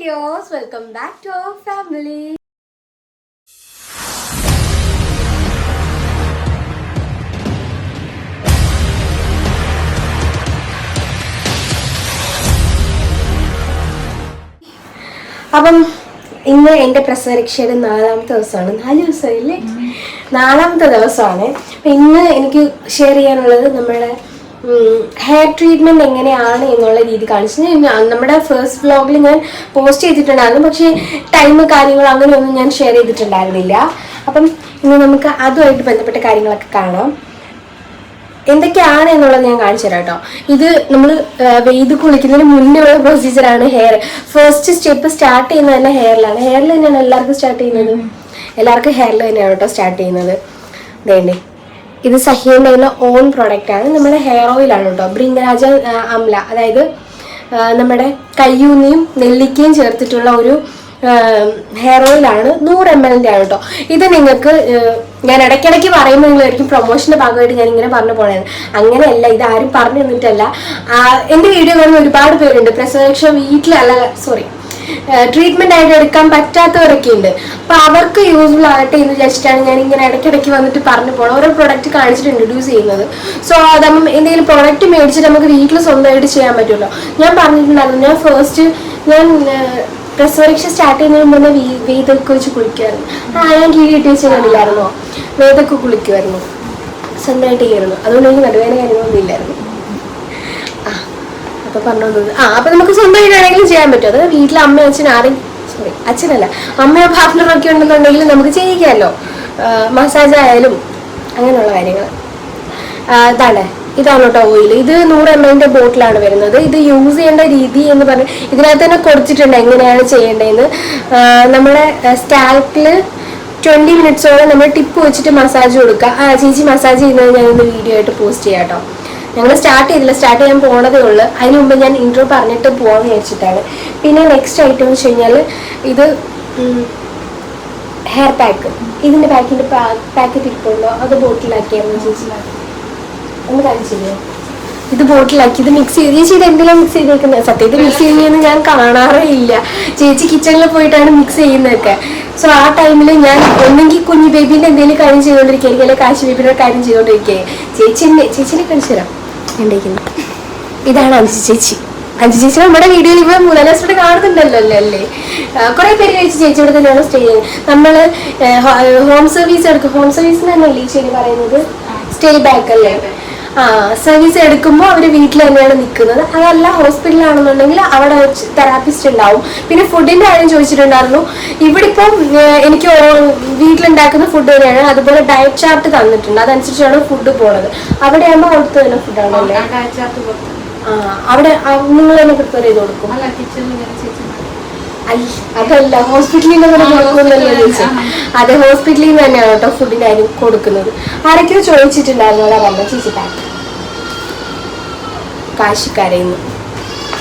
Videos welcome back to our family അപ്പം ഇന്ന് എന്റെ പ്രസവരക്ഷയുടെ നാലാമത്തെ ദിവസമാണ്. നാല് ദിവസമല്ലേ? നാലാമത്തെ ദിവസമാണ്. ഇന്ന് എനിക്ക് ഷെയർ ചെയ്യാനുള്ളത് നമ്മുടെ ഹെയർ ട്രീറ്റ്മെന്റ് എങ്ങനെയാണ് എന്നുള്ള രീതി കാണിച്ചു. ഞാൻ നമ്മുടെ ഫസ്റ്റ് വ്ലോഗിൽ ഞാൻ പോസ്റ്റ് ചെയ്തിട്ടുണ്ടായിരുന്നു. പക്ഷേ ടൈം കാര്യങ്ങൾ അങ്ങനെയൊന്നും ഞാൻ ഷെയർ ചെയ്തിട്ടുണ്ടായിരുന്നില്ല. അപ്പം ഇന്ന് നമുക്ക് അതുമായിട്ട് ബന്ധപ്പെട്ട കാര്യങ്ങളൊക്കെ കാണാം. എന്തൊക്കെയാണ് എന്നുള്ളത് ഞാൻ കാണിച്ചു തരാം കേട്ടോ. ഇത് നമ്മൾ വെയ്ത് കുളിക്കുന്നതിന് മുന്നേ ഉള്ള പ്രൊസീജിയറാണ് ഹെയർ ഫസ്റ്റ് സ്റ്റെപ്പ് സ്റ്റാർട്ട് ചെയ്യുന്നത് തന്നെ ഹെയറിലാണ് ഹെയറിൽ തന്നെയാണ് എല്ലാവർക്കും സ്റ്റാർട്ട് ചെയ്യുന്നത്? എല്ലാവർക്കും ഹെയറിൽ തന്നെയാണ് കേട്ടോ സ്റ്റാർട്ട് ചെയ്യുന്നത്. വേണ്ടേ ഇത് സഹീന്റെ ഓൺ പ്രോഡക്റ്റ് ആണ്. നമ്മുടെ ഹെയർ ഓയിലാണ് കേട്ടോ. ബ്രിങ്കരാജ അംല അതായത് നമ്മുടെ കയ്യൂന്നിയും നെല്ലിക്കയും ചേർത്തിട്ടുള്ള ഒരു ഹെയർ ഓയിലാണ് നൂറ് എം എല്ലിന്റെ ആണ് കേട്ടോ. ഇത് നിങ്ങൾക്ക് ഞാൻ ഇടയ്ക്കിടയ്ക്ക് പറയുമ്പോൾ നിങ്ങളായിരിക്കും പ്രൊമോഷന്റെ ഭാഗമായിട്ട് ഞാൻ ഇങ്ങനെ പറഞ്ഞു പോണത്. അങ്ങനെയല്ല ഇത് ആരും പറഞ്ഞു തന്നിട്ടല്ല. എന്റെ വീഡിയോ കാണുന്ന ഒരുപാട് പേരുണ്ട്. പ്രസവേക്ഷ വീട്ടിലല്ല സോറി ട്രീറ്റ്മെന്റ് ആയിട്ട് എടുക്കാൻ പറ്റാത്തവരൊക്കെ ഉണ്ട്. അപ്പൊ അവർക്ക് യൂസ്ഫുൾ ആകട്ടെ എന്ന് വിചാരിച്ചിട്ടാണ് ഞാൻ ഇങ്ങനെ ഇടയ്ക്കിടയ്ക്ക് വന്നിട്ട് പറഞ്ഞു പോകണം ഓരോ പ്രൊഡക്റ്റ് കാണിച്ചിട്ട് ഇൻട്രൊഡ്യൂസ് ചെയ്യുന്നത്. സോ അതാകുമ്പം എന്തെങ്കിലും പ്രൊഡക്റ്റ് മേടിച്ചിട്ട് നമുക്ക് വീട്ടിൽ സ്വന്തമായിട്ട് ചെയ്യാൻ പറ്റുമല്ലോ. ഞാൻ പറഞ്ഞിട്ടുണ്ടായിരുന്നു ഞാൻ ഫസ്റ്റ് ഞാൻ പ്രസവരക്ഷ സ്റ്റാർട്ട് ചെയ്യുന്നതിന് മുന്നേ വേദൊക്കെ വെച്ച് കുളിക്കുമായിരുന്നു ആ ഞാൻ കീഴ് വെച്ച് കണ്ടില്ലായിരുന്നോ വേദൊക്കെ കുളിക്കുമായിരുന്നു സ്വന്തമായിട്ട് ചെയ്യായിരുന്നു അതുകൊണ്ട് എനിക്ക് നടുവേന കാര്യങ്ങളൊന്നും ഇല്ലായിരുന്നു. അപ്പൊ പറഞ്ഞത് ആ അപ്പൊ നമുക്ക് സ്വന്തമായിട്ടാണെങ്കിലും ചെയ്യാൻ പറ്റും. അത് വീട്ടിലെ അമ്മ അച്ഛൻ ആരും സോറി അച്ഛനല്ല. അമ്മയോ പാർട്ട്ണറോ ഒക്കെ ഉണ്ടെന്നുണ്ടെങ്കിൽ നമുക്ക് ചെയ്യിക്കാമല്ലോ മസാജ് ആയാലും അങ്ങനെയുള്ള കാര്യങ്ങൾ ഇതാണ്. ഇതാണ് കേട്ടോ ഓയിൽ ഇത് നൂറ് എം എല്ലിന്റെ ബോട്ടിലാണ് വരുന്നത്. ഇത് യൂസ് ചെയ്യേണ്ട രീതി എന്ന് പറഞ്ഞ് ഇതിനകത്ത് തന്നെ കൊടുത്തിട്ടുണ്ട്. എങ്ങനെയാണ് ചെയ്യേണ്ടതെന്ന്. നമ്മുടെ സ്കാൽപ്പിൽ ട്വന്റി മിനിറ്റ്സോളം നമ്മൾ ടിപ്പ് വെച്ചിട്ട് മസാജ് കൊടുക്കുക. ആ ചേച്ചി മസാജ് ചെയ്യുന്നത് ഞാൻ ഇന്ന് വീഡിയോ ആയിട്ട് പോസ്റ്റ് ചെയ്യാം കേട്ടോ. ഞങ്ങൾ സ്റ്റാർട്ട് ചെയ്തില്ല. സ്റ്റാർട്ട് ചെയ്യാൻ പോണതേ ഉള്ളൂ. അതിന് മുമ്പ് ഞാൻ ഇൻട്രോ പറഞ്ഞിട്ട് പോകാൻ വിചാരിച്ചിട്ടാണ്. പിന്നെ നെക്സ്റ്റ് ഐറ്റം എന്ന് വെച്ച് കഴിഞ്ഞാൽ ഇത് ഹെയർ പാക്ക് ഇതിന്റെ പാക്കിന്റെ പാക്കറ്റ് ഇരിപ്പുണ്ടോ? അത് ബോട്ടിലാക്കിയായിരുന്നു ചേച്ചി. ഒന്ന് കാണിച്ചില്ലേ? ഇത് ബോട്ടിലാക്കി ഇത് മിക്സ് ചെയ്ത് ചേച്ചി ഇത് എന്തിനാണ് മിക്സ് ചെയ്തേക്കുന്നത്? സത്യത്തിൽ മിക്സ് ചെയ്യുന്നതെന്ന് ഞാൻ കാണാറേ ഇല്ല. ചേച്ചി കിച്ചണിൽ പോയിട്ടാണ് മിക്സ് ചെയ്യുന്നതൊക്കെ. സോ ആ ടൈമിൽ ഞാൻ ഒന്നെങ്കിൽ കുഞ്ഞു ബേബീന്റെ എന്തെങ്കിലും കാര്യം ചെയ്തുകൊണ്ടിരിക്കുകയായിരിക്കും അല്ലെങ്കിൽ കാശി ബേബിയുടെ കാര്യം ചെയ്തുകൊണ്ടിരിക്കുകയായിരിക്കും ചേച്ചി എന്നെ ചേച്ചിനെ കാണിച്ചു തരാം. ഉണ്ടേക്കുന്നു ഇതാണ് അഞ്ചു ചേച്ചി. അഞ്ചു ചേച്ചി നമ്മുടെ വീഡിയോയിൽ ഇപ്പൊ മൂന്നാം ക്ലാസ്സിലൂടെ കാണുന്നുണ്ടല്ലോ അല്ലേ അല്ലേ? കുറെ പേര് കഴിച്ച് ചേച്ചി ഇവിടെ തന്നെയാണ് സ്റ്റേ ചെയ്യുന്നത് നമ്മൾ ഹോം സർവീസ് എടുക്കും. ഹോം സർവീസ് തന്നെയല്ലേ ഈ ശരി പറയുന്നത്? സ്റ്റേ ബാക്ക് അല്ലേ? സർവീസ് എടുക്കുമ്പോൾ അവർ വീട്ടിൽ തന്നെയാണ് നിൽക്കുന്നത് അതല്ല ഹോസ്പിറ്റലാണെന്നുണ്ടെങ്കിൽ അവിടെ തെറാപ്പിസ്റ്റ് ഉണ്ടാവും. പിന്നെ ഫുഡിന്റെ കാര്യം ചോദിച്ചിട്ടുണ്ടായിരുന്നു. ഇവിടെ ഇപ്പം എനിക്ക് വീട്ടിലുണ്ടാക്കുന്ന ഫുഡ് തന്നെയാണ്. അതുപോലെ ഡയറ്റ് ചാർട്ട് തന്നിട്ടുണ്ട്. അതനുസരിച്ചാണ് ഫുഡ് പോണത്. അവിടെ ആകുമ്പോൾ അവിടുത്തെ തന്നെ ഫുഡാണല്ലേ ആ അവിടെ നിങ്ങൾ തന്നെ പ്രിപ്പയർ ചെയ്ത് കൊടുക്കും. അതല്ല ഹോസ്പിറ്റലിൽ നിന്ന് തന്നെ കൊടുക്കുന്നല്ലോ ചോദിച്ചു അതെ ഹോസ്പിറ്റലിൽ നിന്ന് തന്നെയാണ് കേട്ടോ ഫുഡിനായാലും കൊടുക്കുന്നത്. ആരൊക്കെയോ ചോദിച്ചിട്ടുണ്ടായിരുന്നു അതാ പറഞ്ഞ ചേച്ചി പാക്ക് കാശിക്കാരയിൽ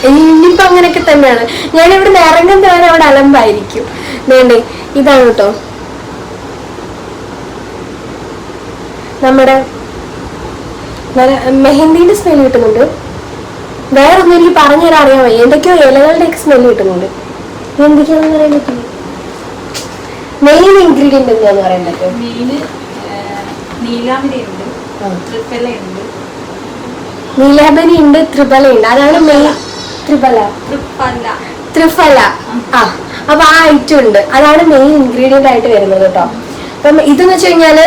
ഇനിയിപ്പോ അങ്ങനെയൊക്കെ തന്നെയാണ്. ഞാൻ ഇവിടെ നിന്ന് ഇറങ്ങുന്ന വരെ അവിടെ അലമ്പായിരിക്കും. വേണ്ടേ ഇതാണ് കേട്ടോ. നമ്മുടെ മെഹന്തിന്റെ സ്മെൽ കിട്ടുന്നുണ്ട്. വേറെ ഒന്നും എനിക്ക് പറഞ്ഞു തരാൻ അറിയാൻ വയ്യ എന്തൊക്കെയോ ഇലകളുടെ ഒക്കെ സ്മെൽ കിട്ടുന്നുണ്ട്. എന്തൊക്കെയാണെന്ന് പറയാൻ പറ്റില്ല. മെയിൻ ഇൻഗ്രീഡിയന്റ് എന്താന്ന് പറയാൻ പറ്റും? മീന്. ട്രിപ്പലയുണ്ട് നീലാബനി ഉണ്ട് ത്രിബല ഉണ്ട് അതാണ് മെയിൻ ത്രിപല ട്രിപ്പല്ല ത്രിഫല ആ. അപ്പൊ ആ ഐറ്റം ഉണ്ട്. അതാണ് മെയിൻ ഇൻഗ്രീഡിയന്റ് ആയിട്ട് വരുന്നത് കേട്ടോ. അപ്പം ഇതെന്ന് വെച്ച് കഴിഞ്ഞാൽ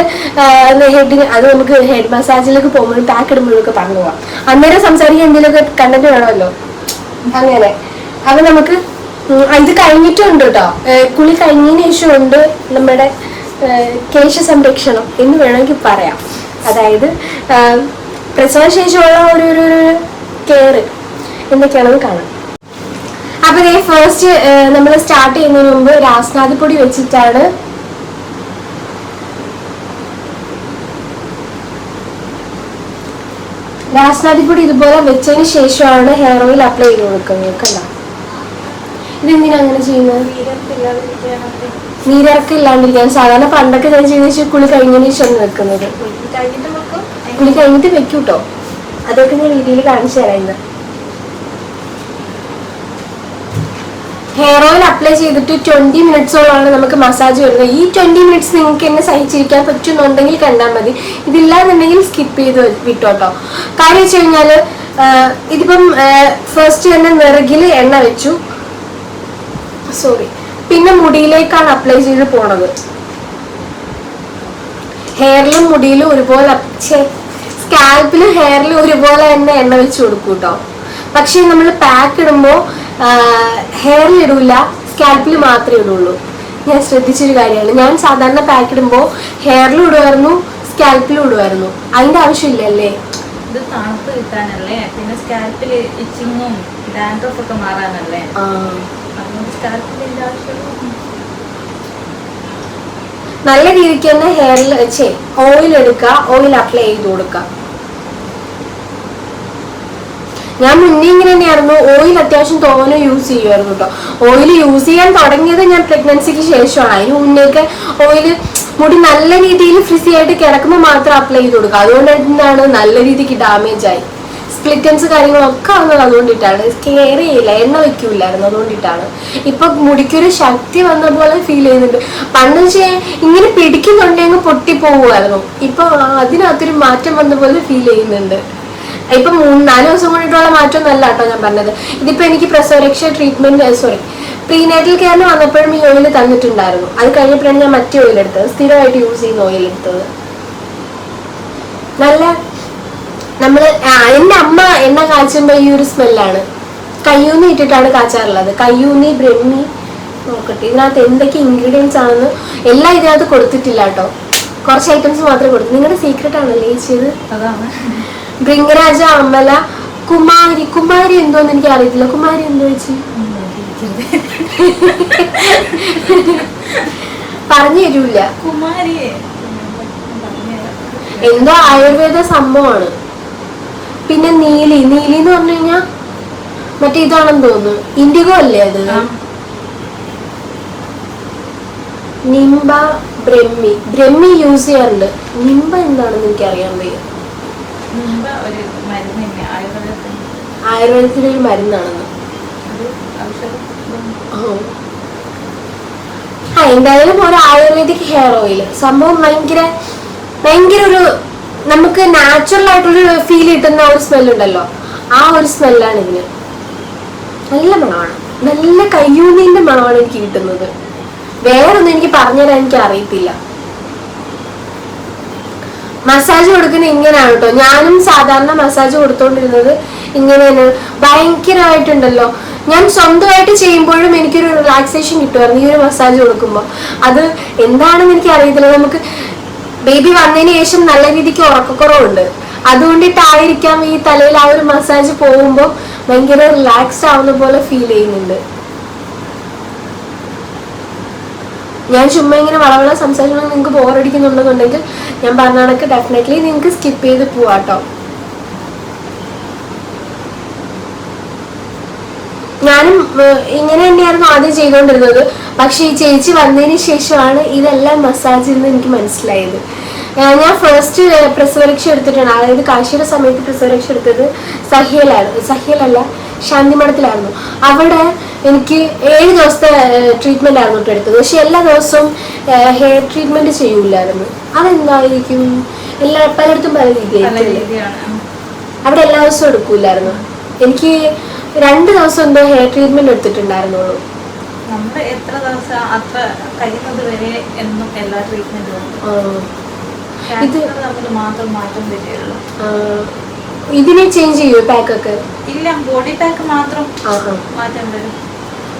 ഹെഡിന് അത് നമുക്ക് ഹെഡ് മസാജിലേക്ക് പോകുമ്പോഴും പാക്ക് ഇടുമ്പോഴൊക്കെ പറഞ്ഞു പോവാം അന്നേരം സംസാരിക്കാൻ എന്തെങ്കിലുമൊക്കെ കണ്ടന്റ് വേണമല്ലോ. അങ്ങനെ. അപ്പൊ നമുക്ക് ഇത് കഴിഞ്ഞിട്ടുണ്ട് കേട്ടോ കുളി കഴിഞ്ഞതിന് ശേഷം ഉണ്ട് നമ്മുടെ കേശ സംരക്ഷണം എന്ന് വേണമെങ്കിൽ പറയാം. അതായത് പ്രസവശേഷമുള്ള ഒരു ഒരു കെയർ എന്തൊക്കെയാണെന്ന് കാണാം. അപ്പൊ ഈ ഫസ്റ്റ് നമ്മൾ സ്റ്റാർട്ട് ചെയ്യുന്നതിന് മുമ്പ് രാസ്നാഥ് പൊടി വെച്ചിട്ടാണ് രാസ്നാഥിപ്പൊടി പൊടി ഇതുപോലെ വെച്ചതിന് ശേഷമാണ് ഹെയർ ഓയിൽ അപ്ലൈ ചെയ്ത് കൊടുക്കുന്നത് കണ്ട ഇതെന്തിനാ അങ്ങനെ ചെയ്യുന്നത് നീരിറക്കം ഇല്ലാണ്ടിരിക്കാൻ സാധാരണ പണ്ടൊക്കെ ഞാൻ ചെയ്യുന്ന വെച്ചാൽ കുളി കഴിഞ്ഞതിന് ശേഷം വെക്കുന്നത്. വെക്കും കുളി കഴിഞ്ഞിട്ട് വെക്കൂട്ടോ. അതൊക്കെ ഞാൻ വീഡിയോയിൽ കാണിച്ചു തരാം ഹെയർ ഓയിൽ അപ്ലൈ ചെയ്തിട്ട് ട്വന്റി മിനിറ്റ്സോളമാണ് നമുക്ക് മസാജ് വരുന്നത്. ഈ ട്വന്റി മിനിറ്റ്സ് നിങ്ങൾക്ക് എന്നെ സഹിച്ചിരിക്കാൻ പറ്റുന്നുണ്ടെങ്കിൽ കണ്ടാൽ മതി. ഇതില്ലാന്നുണ്ടെങ്കിൽ സ്കിപ്പ് ചെയ്ത് വിട്ടോട്ടോ. കാര്യം വെച്ച് കഴിഞ്ഞാൽ ഇതിപ്പം ഫസ്റ്റ് തന്നെ നിറകിൽ എണ്ണ വെച്ചു. സോറി പിന്നെ മുടിയിലേക്കാണ് അപ്ലൈ ചെയ്ത് പോണത്. ഹെയറിലും മുടിയിലും ഒരുപോലെ സ്കാൽപ്പിലും ഹെയറിലും ഒരുപോലെ തന്നെ എണ്ണ വെച്ച് കൊടുക്കും കേട്ടോ പക്ഷെ നമ്മൾ പാക്ക് ഇടുമ്പോൾ ഹെയറിൽ ഇടൂല സ്കാൽപ്പിൽ മാത്രമേ ഇടുള്ളൂ. ഞാൻ ശ്രദ്ധിച്ചൊരു കാര്യമാണ്. ഞാൻ സാധാരണ പാക്ക് ഇടുമ്പോൾ ഹെയറിലും ഇടുമായിരുന്നു സ്കാൽപ്പിലും ഇടുമായിരുന്നു അതിന്റെ ആവശ്യമില്ലല്ലേ? ഇത് തണുപ്പ് കിട്ടാനല്ലേ? പിന്നെ സ്കാൽപ്പിൽ ഇച്ചിങ്ങും ഡാൻഡ്രഫ് ഒക്കെ മാറാനല്ലേ? നല്ല രീതിക്ക് തന്നെ ഹെയറിൽ ചേ ഓയിൽ എടുക്കുക ഓയിൽ അപ്ലൈ ചെയ്ത് കൊടുക്കുക ഞാൻ മുന്നേ ഇങ്ങനെ തന്നെയായിരുന്നു. ഓയിൽ അത്യാവശ്യം തോനെ യൂസ് ചെയ്യുമായിരുന്നു കേട്ടോ ഓയിൽ യൂസ് ചെയ്യാൻ തുടങ്ങിയത് ഞാൻ പ്രഗ്നൻസിക്ക് ശേഷമാണ്. അതിന് മുന്നേക്ക് ഓയിൽ മുടി നല്ല രീതിയിൽ ഫ്രിസി ആയിട്ട് കിടക്കുമ്പോൾ മാത്രം അപ്ലൈ ചെയ്ത് കൊടുക്കുക അതുകൊണ്ട് എന്താണ് നല്ല രീതിക്ക് ഡാമേജ് ആയി. സ്പ്ലിറ്റൻസ് കാര്യങ്ങളൊക്കെ വന്നത് അതുകൊണ്ടിട്ടാണ്. കെയർ ചെയ്യില്ല എണ്ണ വെക്കൂലായിരുന്നു അതുകൊണ്ടിട്ടാണ്. ഇപ്പൊ മുടിക്കൊരു ശക്തി വന്ന പോലെ ഫീൽ ചെയ്യുന്നുണ്ട്. പണ്ട് വെച്ചാൽ ഇങ്ങനെ പിടിക്കുന്നുണ്ടെങ്കിൽ പൊട്ടിപ്പോകുമായിരുന്നു ഇപ്പൊ അതിനകത്തൊരു മാറ്റം വന്ന പോലെ ഫീൽ ചെയ്യുന്നുണ്ട്. ഇപ്പൊ മൂന്ന് നാല് ദിവസം കൊണ്ടിട്ടുള്ള മാറ്റം നല്ല കേട്ടോ ഞാൻ പറഞ്ഞത്. ഇതിപ്പോ എനിക്ക് പ്രസവരക്ഷ ട്രീറ്റ്മെന്റ് സോറി പ്രീനേറ്റൽ കെയറിന് വന്നപ്പോഴും ഈ ഓയിൽ തന്നിട്ടുണ്ടായിരുന്നു. അത് കഴിഞ്ഞപ്പോഴാണ് ഞാൻ മറ്റേ ഓയിൽ എടുത്തത്. സ്ഥിരമായിട്ട് യൂസ് ചെയ്യുന്ന ഓയിൽ എടുത്തത്. നല്ല നമ്മൾ എന്റെ എന്റെ അമ്മ എണ്ണ കാച്ചുമ്പോ ഈ ഒരു സ്മെല്ലാണ്. കയ്യൂന്നി ഇട്ടിട്ടാണ് കാച്ചാറുള്ളത്. കയ്യൂന്നി ബ്രഹ്മി നോക്കട്ടെ ഇതിനകത്ത് എന്തൊക്കെ ഇൻഗ്രീഡിയൻസ് ആണെന്ന് എല്ലാം ഇതിനകത്ത് കൊടുത്തിട്ടില്ല കേട്ടോ. കുറച്ച് ഐറ്റംസ് മാത്രമേ കൊടുത്തു നിങ്ങളുടെ സീക്രട്ട് ആണല്ലേ ചേച്ചിയത് അതാണ്. ഭൃംഗരാജ അമ്പല കുമാരി. കുമാരി എന്തോന്ന് എനിക്ക് അറിയത്തില്ല. കുമാരി എന്തോ ചേച്ചി? പറഞ്ഞു തരൂല. കുമാരി എന്തോ ആയുർവേദ സംഭവമാണ്. പിന്നെ നീലി നീലി എന്ന് പറഞ്ഞു കഴിഞ്ഞാ മറ്റേ ഇതാണെന്ന് തോന്നുന്നു. ഇൻഡിഗോ അല്ലേ അത്? നിംബ ബ്രഹ്മി. ബ്രഹ്മി യൂസ് ചെയ്യാറുണ്ട്. നിംബ എന്താണെന്ന് എനിക്ക് അറിയാൻ വയ്യ. ആയുർവേദത്തിന്റെ ഒരു മരുന്നാണെന്ന്. ആ എന്തായാലും ഒരു ആയുർവേദിക് ഹെയർ ഓയിൽ. സംഭവം ഭയങ്കര ഭയങ്കര ഒരു നമുക്ക് നാച്ചുറൽ ആയിട്ടുള്ള ഫീൽ കിട്ടുന്ന ഒരു സ്മെൽ ഉണ്ടല്ലോ. ആ ഒരു സ്മെല്ലാണ് ഇതിന് നല്ല മണമാണ്. നല്ല കയ്യൂന്നിന്റെ മണമാണ് എനിക്ക് കിട്ടുന്നത്. വേറൊന്നും എനിക്ക് പറഞ്ഞുതരാൻ എനിക്ക് അറിയത്തില്ല. മസാജ് കൊടുക്കുന്ന ഇങ്ങനെയാണ് കേട്ടോ ഞാനും സാധാരണ മസാജ് കൊടുത്തോണ്ടിരുന്നത് ഇങ്ങനെയാണ്. ഭയങ്കരമായിട്ടുണ്ടല്ലോ ഞാൻ സ്വന്തമായിട്ട് ചെയ്യുമ്പോഴും എനിക്കൊരു റിലാക്സേഷൻ കിട്ടുമായിരുന്നു ഈ ഒരു മസാജ് കൊടുക്കുമ്പോൾ അത് എന്താണെന്ന് എനിക്ക് അറിയത്തില്ല നമുക്ക് ബേബി വന്നതിന് ശേഷം നല്ല രീതിക്ക് ഉറക്കക്കുറവുണ്ട്. അതുകൊണ്ടിട്ടായിരിക്കാം ഈ തലയിൽ ആ ഒരു മസാജ് പോകുമ്പോൾ ഭയങ്കര റിലാക്സ്ഡ് ആവുന്ന പോലെ ഫീൽ ചെയ്യുന്നുണ്ട്. ഞാൻ ചുമ്മാ ഇങ്ങനെ വളവള സംസാരിക്കണം നിങ്ങൾക്ക് ബോറടിക്കുന്നുണ്ടെന്നുണ്ടെങ്കിൽ ഞാൻ പറഞ്ഞ ഡെഫിനറ്റ്ലി നിങ്ങൾക്ക് സ്കിപ്പ് ചെയ്ത് പോവാട്ടോ ഞാനും ഇങ്ങനെ തന്നെയായിരുന്നു ആദ്യം ചെയ്തുകൊണ്ടിരുന്നത് പക്ഷെ ഈ ചേച്ചി വന്നതിന് ശേഷമാണ് ഇതെല്ലാം മസാജ് എന്ന് എനിക്ക് മനസ്സിലായത്. ഞാൻ ഫസ്റ്റ് പ്രസവരക്ഷ എടുത്തിട്ടാണ്. അതായത് കാശിയുടെ സമയത്ത് പ്രസവരക്ഷ എടുത്തത് സഹ്യയിലായിരുന്നു. സഹ്യയിലല്ല ശാന്തിമഠത്തിലായിരുന്നു. അവിടെ എനിക്ക് ഏഴ് ദിവസത്തെ ട്രീറ്റ്മെന്റ് ആയിരുന്നു കേട്ടോ എടുത്തത്. പക്ഷെ എല്ലാ ദിവസവും ഹെയർ ട്രീറ്റ്മെന്റ് ചെയ്യൂലായിരുന്നു അതെന്തായിരിക്കും? എല്ലാ പലയിടത്തും പല പല അവിടെ എല്ലാ ദിവസവും എടുക്കൂലായിരുന്നു എനിക്ക് രണ്ട് ദിവസം എന്തോ ഹെയർ ട്രീറ്റ്മെന്റ് എടുത്തിട്ടുണ്ടായിരുന്നുള്ളൂ. നമ്മൾ എത്ര ദിവസം അത്ര കഴിയുന്നത് വരെ എന്നും എല്ലാ ട്രീറ്റ്മെന്റും ഇത് ഇതിനെ ചേഞ്ച് ചെയ്യൂ പാക്കൊക്കെ ഇല്ല ബോഡി പാക്ക് മാത്രം മാറ്റം വരും.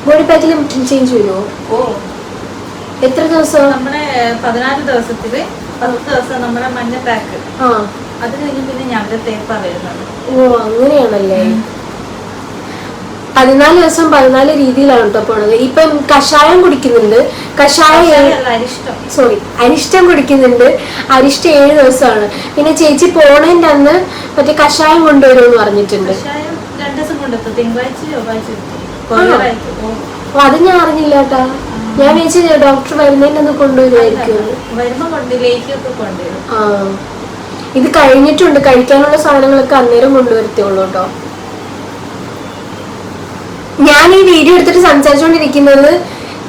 ബോഡി പാക്കിൽ ചേഞ്ച് ചെയ്യുമോ ഓ. എത്ര ദിവസം? നമ്മുടെ പതിനാല് ദിവസത്തിൽ പത്ത് ദിവസം നമ്മുടെ മഞ്ഞ പാക്ക് അത് കഴിഞ്ഞ് പിന്നെ ഞങ്ങളുടെ തേപ്പാ വരുന്നത്. ഓ അങ്ങനെയാണല്ലേ? പതിനാല് ദിവസം പതിനാല് രീതിയിലാണ് കേട്ടോ പോണത്. ഇപ്പം കഷായം കുടിക്കുന്നുണ്ട്. കഷായം സോറി അരിഷ്ടം കുടിക്കുന്നുണ്ട്. അരിഷ്ട ഏഴ് ദിവസമാണ്. പിന്നെ ചേച്ചി പോണേന്റെ അന്ന് മറ്റേ കഷായം കൊണ്ടുവരുമെന്ന് പറഞ്ഞിട്ടുണ്ട്. അത് ഞാൻ അറിഞ്ഞില്ല കേട്ടാ ഞാൻ വിചാരിച്ചു ഡോക്ടർ വരുന്നതിന്റെ കൊണ്ടുവരുമായിരിക്കും ആ. ഇത് കഴിഞ്ഞിട്ടുണ്ട്. കഴിക്കാനുള്ള സാധനങ്ങളൊക്കെ അന്നേരം കൊണ്ടുവരത്തുള്ളൂ കേട്ടോ ഞാൻ ഈ വീഡിയോ എടുത്തിട്ട് സംസാരിച്ചുകൊണ്ടിരിക്കുന്നത്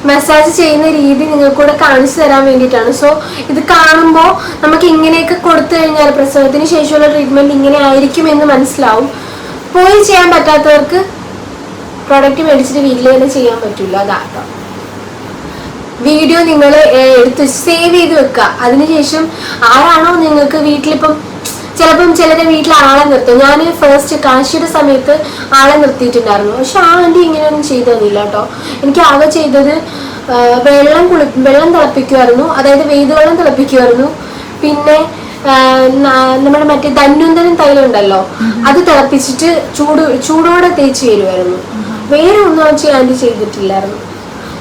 മെസ്സാജ് ചെയ്യുന്ന രീതി നിങ്ങൾക്കൂടെ കാണിച്ചു തരാൻ വേണ്ടിയിട്ടാണ്. സോ ഇത് കാണുമ്പോൾ നമുക്ക് ഇങ്ങനെയൊക്കെ കൊടുത്തു കഴിഞ്ഞാൽ പ്രസവത്തിന് ശേഷമുള്ള ട്രീറ്റ്മെന്റ് ഇങ്ങനെ ആയിരിക്കും എന്ന് മനസ്സിലാവും. പോയി ചെയ്യാൻ പറ്റാത്തവർക്ക് പ്രൊഡക്റ്റ് മേടിച്ചിട്ട് വീട്ടിൽ തന്നെ ചെയ്യാൻ പറ്റില്ല അതാട്ടോ വീഡിയോ നിങ്ങൾ എടുത്ത് സേവ് ചെയ്ത് വെക്കുക അതിനുശേഷം ആരാണോ നിങ്ങൾക്ക് വീട്ടിലിപ്പം ചിലപ്പം ചിലരെ വീട്ടിൽ ആളെ നിർത്തും. ഞാൻ ഫസ്റ്റ് കാശിയുടെ സമയത്ത് ആളെ നിർത്തിയിട്ടുണ്ടായിരുന്നു. പക്ഷെ ആ ആന്റി ഇങ്ങനെയൊന്നും ചെയ്തു തന്നില്ല കേട്ടോ. എനിക്ക് ആകെ ചെയ്തത് വെള്ളം കുളി വെള്ളം തിളപ്പിക്കുമായിരുന്നു അതായത് വെയ്തുവെള്ളം തിളപ്പിക്കുമായിരുന്നു പിന്നെ നമ്മുടെ മറ്റേ ധന്വന്തരം തൈലം ഉണ്ടല്ലോ അത് തിളപ്പിച്ചിട്ട് ചൂട് ചൂടോടെ തേച്ച് തരുമായിരുന്നു വേറെ ഒന്നും ആന്റി ചെയ്തിട്ടില്ലായിരുന്നു.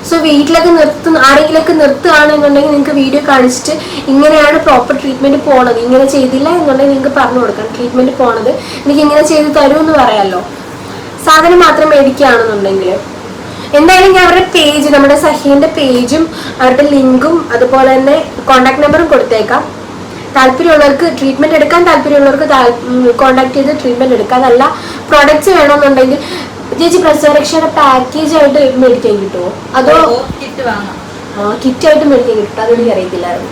സോ വീട്ടിലൊക്കെ നിർത്തുന്ന ആരെങ്കിലൊക്കെ നിർത്തുകയാണെന്നുണ്ടെങ്കിൽ നിങ്ങൾക്ക് വീഡിയോ കാണിച്ചിട്ട് ഇങ്ങനെയാണ് പ്രോപ്പർ ട്രീറ്റ്മെന്റ് പോണത്. ഇങ്ങനെ ചെയ്തില്ല എന്നുണ്ടെങ്കിൽ നിങ്ങൾക്ക് പറഞ്ഞു കൊടുക്കാം ട്രീറ്റ്മെന്റ് പോണത്. എനിക്ക് ഇങ്ങനെ ചെയ്ത് തരുമെന്ന് പറയാമല്ലോ സാധനം മാത്രം മേടിക്കുകയാണെന്നുണ്ടെങ്കിൽ. എന്തായാലും ഞാൻ അവരുടെ പേജ് നമ്മുടെ സഹീന്റെ പേജും അവരുടെ ലിങ്കും അതുപോലെ തന്നെ കോണ്ടാക്ട് നമ്പറും കൊടുത്തേക്കാം. താല്പര്യമുള്ളവർക്ക് ട്രീറ്റ്മെന്റ് എടുക്കാൻ താല്പര്യമുള്ളവർക്ക് കോണ്ടാക്ട് ചെയ്ത് ട്രീറ്റ്മെന്റ് എടുക്കാം അതല്ല പ്രൊഡക്ട്സ് വേണമെന്നുണ്ടെങ്കിൽ ചേച്ചി പ്രസവരക്ഷയുടെ പാക്കേജ് ആയിട്ട് മേടിക്കാൻ കിട്ടുമോ അതോ കിറ്റ് വാങ്ങാം. കിറ്റ് ആയിട്ട് മേടിക്കാൻ കിട്ടും അതെനിക്ക് അറിയത്തില്ലായിരുന്നു.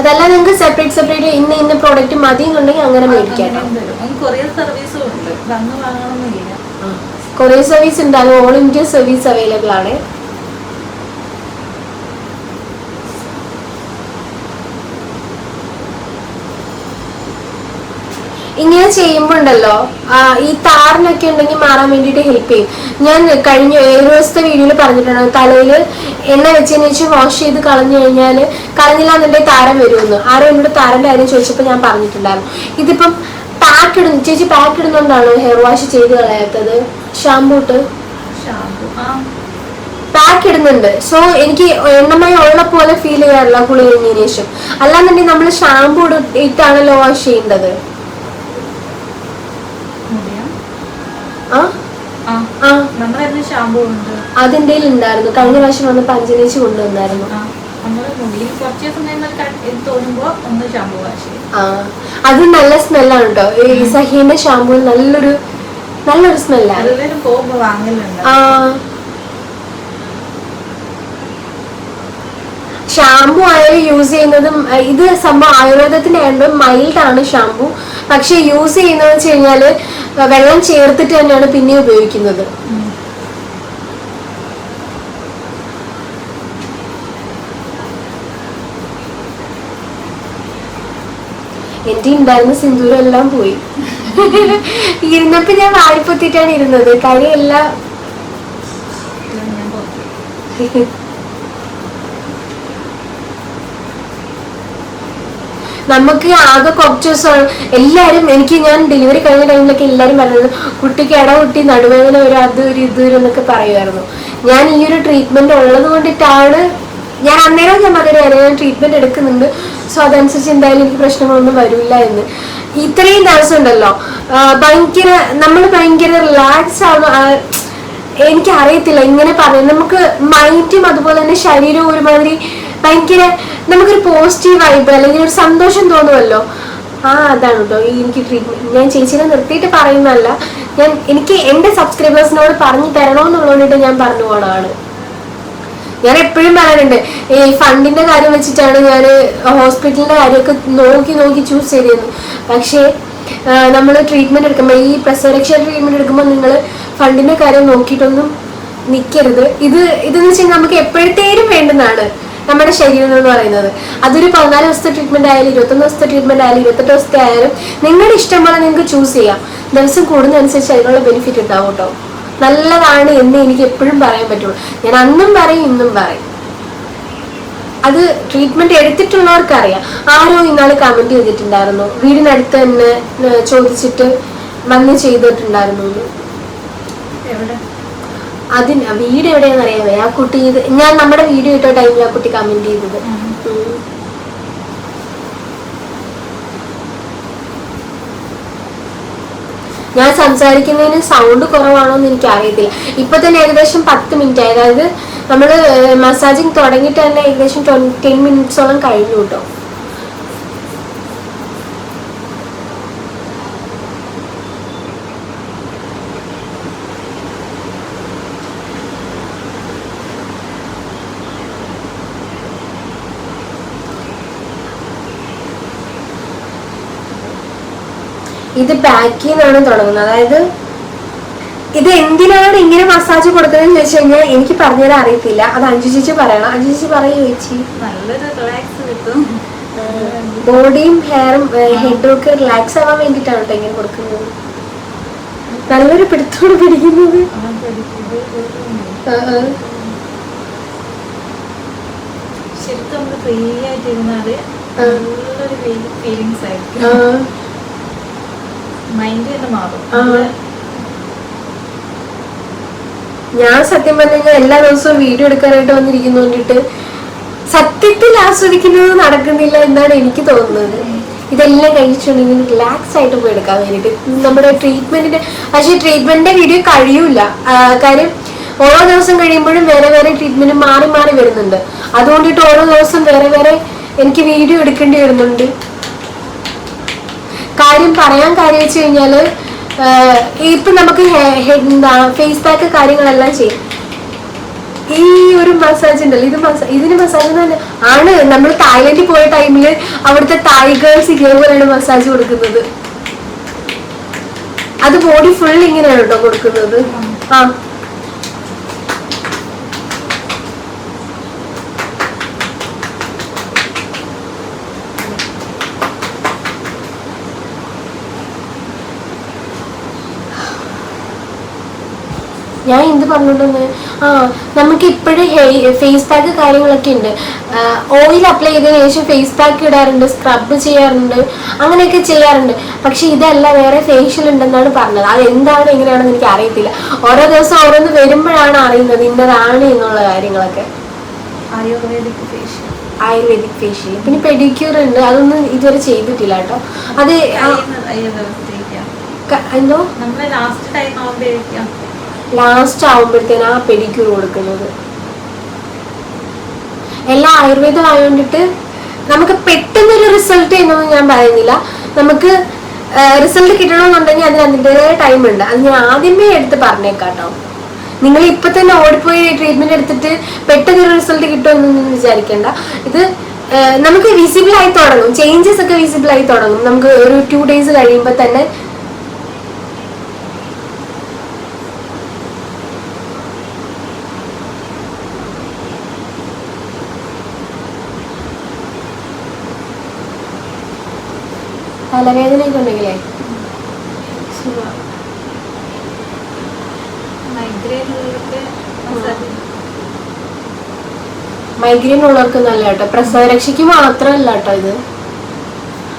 അതല്ല നിങ്ങൾക്ക് സെപ്പറേറ്റ് സെപ്പറേറ്റ് ഇന്ന ഇന്ന പ്രോഡക്റ്റ് മതി എന്നുണ്ടെങ്കിൽ അങ്ങനെ മേടിക്കാം കൊറിയർ സർവീസ് ഉണ്ട്. അത് ഓൾ ഇന്ത്യ സർവീസ് അവൈലബിൾ ആണ് ഇങ്ങനെ ചെയ്യുമ്പോൾ ഉണ്ടല്ലോ ഈ താറിനൊക്കെ ഉണ്ടെങ്കിൽ മാറാൻ വേണ്ടിയിട്ട് ഹെൽപ്പ് ചെയ്യും. ഞാൻ കഴിഞ്ഞ ഏഴ് ദിവസത്തെ വീഡിയോയിൽ പറഞ്ഞിട്ടുണ്ട്. തലയിൽ എണ്ണ വെച്ചതിന് ശേഷം വാഷ് ചെയ്ത് കളഞ്ഞു കഴിഞ്ഞാൽ കളഞ്ഞില്ല എന്നുണ്ടെങ്കിൽ താരം വരുമെന്ന്. ആരോ എന്നോട് താരന്റെ കാര്യം ചോദിച്ചപ്പോൾ ഞാൻ പറഞ്ഞിട്ടുണ്ടായിരുന്നു. ഇതിപ്പം പാക്ക് ഇടുന്നു ചേച്ചി പാക്ക് ഇടുന്നോണ്ടാണോ ഹെയർ വാഷ് ചെയ്ത് കളയാത്തത്? ഷാമ്പൂ ഇട്ട്. ആ. പാക്ക് ഇടുന്നുണ്ട്. സോ എനിക്ക് എണ്ണമയ ഉള്ള പോലെ ഫീൽ ചെയ്യാറില്ല കുളി കഴിഞ്ഞതിന് ശേഷം. അല്ലാന്നുണ്ടെങ്കിൽ നമ്മൾ ഷാമ്പൂ ഇട്ടാണല്ലോ വാഷ് ചെയ്യേണ്ടത്. അതിന്റെ ഉണ്ടായിരുന്നു. കഴിഞ്ഞ പ്രാവശ്യം വന്ന് പഞ്ചനേച്ച് കൊണ്ടുവന്നായിരുന്നു. അത് നല്ല സ്മെല്ലാണ് കേട്ടോ ഈ സഹീന്റെ ഷാമ്പൂ നല്ലൊരു നല്ലൊരു സ്മെല്ലാണ് ആ. ഷാമ്പു ആയാലും യൂസ് ചെയ്യുന്നതും ഇത് സംഭവം ആയുർവേദത്തിന്റെ ആയതുകൊണ്ട് മൈൽഡ് ആണ് ഷാമ്പു. പക്ഷെ യൂസ് ചെയ്യുന്നതെന്ന് വെച്ച് കഴിഞ്ഞാൽ വെള്ളം ചേർത്തിട്ട് തന്നെയാണ് പിന്നെ ഉപയോഗിക്കുന്നത്. എന്റെ ഉണ്ടായിരുന്ന സിന്ദൂരം എല്ലാം പോയി. ഇരുന്നപ്പോ ഞാൻ വാരിപ്പൊത്തിട്ടാണ് ഇരുന്നത്. കാര്യം എല്ലാം ഇത് ഞാൻ പുറത്ത് നമുക്ക് ആകെ കുറച്ച് ദിവസം എല്ലാവരും എനിക്ക് ഞാൻ ഡെലിവറി കഴിഞ്ഞ ടൈമിലൊക്കെ എല്ലാവരും പറഞ്ഞത് കുട്ടിക്ക് ഇടകുട്ടി നടുവേദന ഒരു അത് ഒരു ഇത് വരും എന്നൊക്കെ പറയുമായിരുന്നു. ഞാൻ ഈ ഒരു ട്രീറ്റ്മെന്റ് ഉള്ളത് കൊണ്ടിട്ടാണ് ഞാൻ അന്നേരം ഞാൻ പറയുന്നത് ഞാൻ ട്രീറ്റ്മെന്റ് എടുക്കുന്നുണ്ട്. സോ അതനുസരിച്ച് എന്തായാലും എനിക്ക് പ്രശ്നങ്ങളൊന്നും വരില്ല എന്ന്. ഇത്രയും ദിവസം ഉണ്ടല്ലോ. ഭയങ്കര നമ്മൾ ഭയങ്കര റിലാക്സ് ആവുന്ന എനിക്കറിയത്തില്ല ഇങ്ങനെ പറയാം നമുക്ക് മൈൻഡും അതുപോലെ തന്നെ ശരീരവും ഒരുമാതിരി ഭയങ്കര നമുക്കൊരു പോസിറ്റീവ് വൈബ് അല്ലെങ്കിൽ ഒരു സന്തോഷം തോന്നുമല്ലോ ആ അതാണ് കേട്ടോ എനിക്ക് ട്രീറ്റ്മെന്റ് ഞാൻ ചേച്ചിനെ നിർത്തിയിട്ട് പറയുന്നതല്ല. ഞാൻ എനിക്ക് എന്റെ സബ്സ്ക്രൈബേഴ്സിനോട് പറഞ്ഞു തരണമെന്നുള്ളതുകൊണ്ടിട്ട് ഞാൻ പറഞ്ഞു പോണതാണ്. ഞാൻ എപ്പോഴും പറയാറുണ്ട് ഈ ഫണ്ടിന്റെ കാര്യം വെച്ചിട്ടാണ് ഞാൻ ഹോസ്പിറ്റലിന്റെ കാര്യമൊക്കെ നോക്കി നോക്കി ചൂസ് ചെയ്തിരുന്നു പക്ഷേ നമ്മൾ ട്രീറ്റ്മെന്റ് എടുക്കുമ്പോൾ ഈ പ്രസവരക്ഷ ട്രീറ്റ്മെന്റ് എടുക്കുമ്പോൾ നിങ്ങൾ ഫണ്ടിന്റെ കാര്യം നോക്കിയിട്ടൊന്നും നിൽക്കരുത് ഇത് ഇതെന്ന് വെച്ചാൽ നമുക്ക് എപ്പോഴത്തേരും വേണ്ടുന്നതാണ്. നമ്മുടെ ശരീരം എന്ന് പറയുന്നത്. അതൊരു പതിനാല് ദിവസത്തെ ട്രീറ്റ്മെന്റ് ആയാലും ഇരുപത്തൊന്ന് ദിവസത്തെ ട്രീറ്റ്മെന്റ് ആയാലും ഇരുപത്തെട്ട് ദിവസത്തെ ആയാലും നിങ്ങളുടെ ഇഷ്ടം പോലെ നിങ്ങൾക്ക് ചൂസ് ചെയ്യാം. ദിവസം കൂടുന്നതനുസരിച്ച് അതിനുള്ള ബെനിഫിറ്റ് ഉണ്ടാവും കേട്ടോ നല്ലതാണ് എന്ന് എനിക്ക് എപ്പോഴും പറയാൻ പറ്റുള്ളൂ. ഞാൻ അന്നും പറയും ഇന്നും പറയും. അത് ട്രീറ്റ്മെന്റ് എടുത്തിട്ടുള്ളവർക്ക് അറിയാം ആരോ ഇന്നാൾ കമന്റ് ചെയ്തിട്ടുണ്ടായിരുന്നു. വീടിനടുത്ത് തന്നെ ചോദിച്ചിട്ട് വന്ന് ചെയ്തിട്ടുണ്ടായിരുന്നു അതിന് വീഡിയോ എവിടെയാന്ന് അറിയാമോ? ആ കുട്ടി ഇത് ഞാൻ നമ്മുടെ വീഡിയോ ഇട്ട ടൈമിൽ ആ കുട്ടി കമന്റ് ചെയ്തത്. ഞാൻ സംസാരിക്കുന്നതിന് സൗണ്ട് കുറവാണോ എന്ന് എനിക്ക് അറിയത്തില്ല ഇപ്പൊ തന്നെ ഏകദേശം പത്ത് മിനിറ്റ് ആയി. അതായത് നമ്മൾ മസാജിങ് തുടങ്ങിയിട്ട് തന്നെ ഏകദേശം ടെൻ മിനിറ്റ്സോളം കഴിഞ്ഞു കേട്ടോ. ഇത് പാക്കിൽ നിന്നാണ് തുടങ്ങുന്നത്. അതായത് ഇത് എന്തിനാണ് ഇങ്ങനെ മസാജ് കൊടുക്കുന്നതെന്ന് ചോദിച്ചു കഴിഞ്ഞാൽ എനിക്ക് പറഞ്ഞുതരാൻ അറിയത്തില്ല. അത് അഞ്ചു ചേച്ചി പറയണം. അഞ്ചു ചേച്ചി പറയൂ ചേച്ചി. നല്ലൊരു റിലാക്സ് കിട്ടും. ബോഡിയും ഹെയറും ഹെഡും ഒക്കെ റിലാക്സ് ആവാൻ വേണ്ടിയിട്ടാണ് കേട്ടോ ഇങ്ങനെ കൊടുക്കുന്നത്. നല്ലൊരു പിടുത്തോട് പിടിക്കുന്നത്. ശരിക്കും ഫ്രീ ആയിട്ട് ഇരുന്നാൽ നല്ലൊരു ഫീലിങ്സ് ആയിരിക്കും. മൈൻഡ് തന്നെ മാറും. ഞാൻ സത്യം പറഞ്ഞാൽ എല്ലാ ദിവസവും വീഡിയോ എടുക്കാനായിട്ട് വന്നിരിക്കുന്നു കൊണ്ടിട്ട് സത്യത്തിൽ ആസ്വദിക്കുന്നത് നടക്കുന്നില്ല എന്നാണ് എനിക്ക് തോന്നുന്നത്. ഇതെല്ലാം കഴിച്ചിട്ടുണ്ടെങ്കിൽ റിലാക്സ് ആയിട്ട് പോയി എടുക്കാൻ വേണ്ടിയിട്ട് നമ്മുടെ ട്രീറ്റ്മെന്റിന്റെ പക്ഷേ ട്രീറ്റ്മെന്റിന്റെ വീഡിയോ കഴിയൂല. കാര്യം ഓരോ ദിവസം കഴിയുമ്പോഴും വേറെ വേറെ ട്രീറ്റ്മെന്റ് മാറി മാറി വരുന്നുണ്ട്. അതുകൊണ്ടിട്ട് ഓരോ ദിവസം വേറെ വേറെ എനിക്ക് വീഡിയോ എടുക്കേണ്ടി വരുന്നുണ്ട്. കാര്യം പറയാൻ കാര്യം വെച്ച് കഴിഞ്ഞാൽ ഇപ്പൊ നമുക്ക് എന്താ ഫേസ് പാക്ക് കാര്യങ്ങളെല്ലാം ചെയ്യും. ഈ ഒരു മസാജ് ഉണ്ടല്ലോ ഇത് മസാജ് ഇതിന് മസാജ് എന്ന് ആണ് നമ്മൾ തായ്ലൻഡിൽ പോയ ടൈമിൽ അവിടുത്തെ തായ് ഗേൾസ് ഇതേപോലെയാണ് മസാജ് കൊടുക്കുന്നത്. അത് ബോഡി ഫുൾ ഇങ്ങനെയാണ് കേട്ടോ കൊടുക്കുന്നത്. ആ. ഞാൻ എന്ത് പറഞ്ഞിട്ടുണ്ട് ആ നമുക്ക് ഇപ്പോഴും ഫേസ് പാക്ക് കാര്യങ്ങളൊക്കെ ഉണ്ട്. ഓയിൽ അപ്ലൈ ചെയ്തതിന് ശേഷം ഫേസ് പാക്ക് ഇടാറുണ്ട് സ്ക്രബ് ചെയ്യാറുണ്ട് അങ്ങനെയൊക്കെ ചെയ്യാറുണ്ട്. പക്ഷെ ഇതല്ല വേറെ ഫേഷ്യൽ ഉണ്ടെന്നാണ് പറഞ്ഞത്. അത് എന്താണ് എങ്ങനെയാണെന്ന് എനിക്ക് അറിയത്തില്ല. ഓരോ ദിവസം ഓരോന്ന് വരുമ്പോഴാണ് അറിയുന്നത് ഇന്നതാണ് എന്നുള്ള കാര്യങ്ങളൊക്കെ. ആയുർവേദിക് ഫേഷ്യൽ ആയുർവേദിക് ഫേഷ്യൽ പിന്നെ പെഡിക്യൂർ ഉണ്ട്. അതൊന്നും ഇതുവരെ ചെയ്തിട്ടില്ല കേട്ടോ. അത് എന്തോ? നമ്മളെ ലാസ്റ്റ് ടൈം ആവുമ്പോഴേക്കാം ലാസ്റ്റ് ആവുമ്പോഴത്തേന് ആ പെഡിക്യൂർ കൊടുക്കുന്നത്. എല്ലാം ആയുർവേദം ആയതുകൊണ്ടിട്ട് നമുക്ക് പെട്ടെന്നൊരു റിസൾട്ട് എന്നൊന്നും ഞാൻ പറയുന്നില്ല. നമുക്ക് റിസൾട്ട് കിട്ടണമെന്നുണ്ടെങ്കിൽ അതിന് അതിന്റെതായ ടൈം ഉണ്ട്. അത് ഞാൻ ആദ്യമേ എടുത്ത് പറഞ്ഞേക്കാട്ടോ. നിങ്ങൾ ഇപ്പൊ തന്നെ ഓടിപ്പോയി ട്രീറ്റ്മെന്റ് എടുത്തിട്ട് പെട്ടെന്നൊരു റിസൾട്ട് കിട്ടുമെന്നൊന്നും വിചാരിക്കേണ്ട. ഇത് നമുക്ക് വിസിബിൾ ആയി തുടങ്ങും. ചേഞ്ചസ് ഒക്കെ വിസിബിൾ ആയി തുടങ്ങും. നമുക്ക് ഒരു ടു ഡേയ്സ് കഴിയുമ്പോൾ തന്നെ തലവേദനയൊക്കെ ഉണ്ടെങ്കിലേ. മൈഗ്രെയിൻ ഉള്ളവർക്ക് നല്ല കേട്ടോ പ്രസവരക്ഷയ്ക്ക് മാത്രമല്ല കേട്ടോ ഇത്.